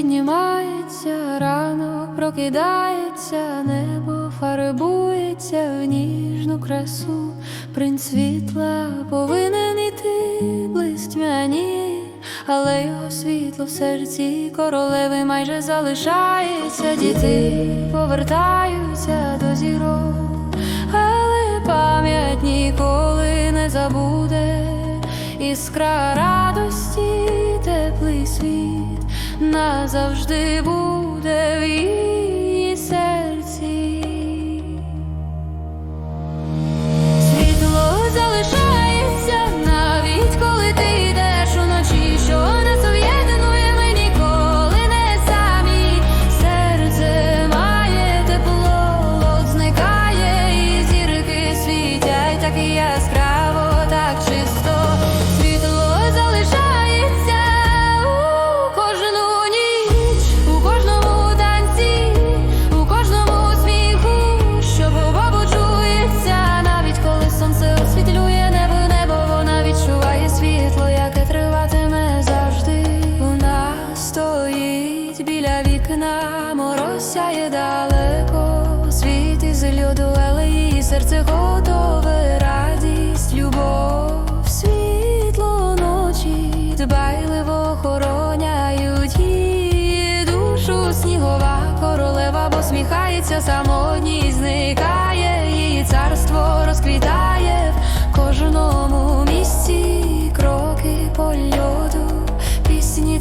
піднімається, ранок прокидається, небо фарбується в ніжну красу, принц світла повинен іти блистьмяні, але його світло в серці королеви майже залишається, діти повертаються до зірок. Назавжди буде в сяє далеко, світ із льоду, але її серце готове, радість, любов, світло ночі, дбайливо охороняють її душу. Снігова королева, бо сміхається самотній, зникає,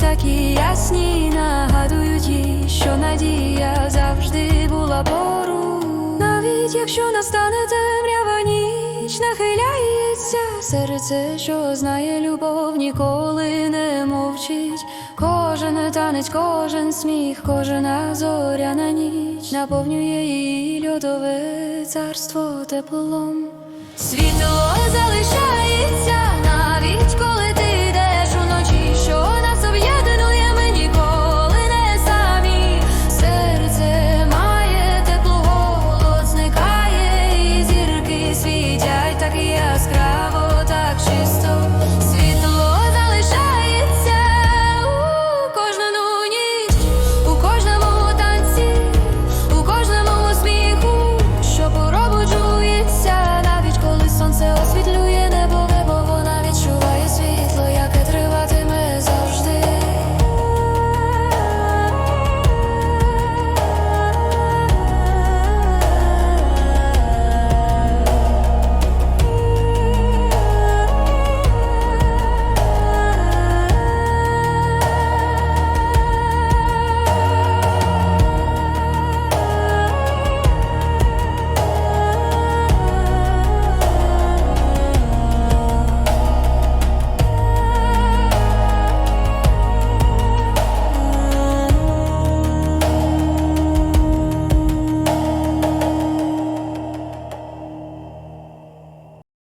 такі ясні, нагадують їй, що надія завжди була поруч. Навіть якщо настане темрява ніч, нахиляється серце, що знає любов, ніколи не мовчить. Кожен танець, кожен сміх, кожна зоряна ніч наповнює її льодове царство теплом. Світло залишається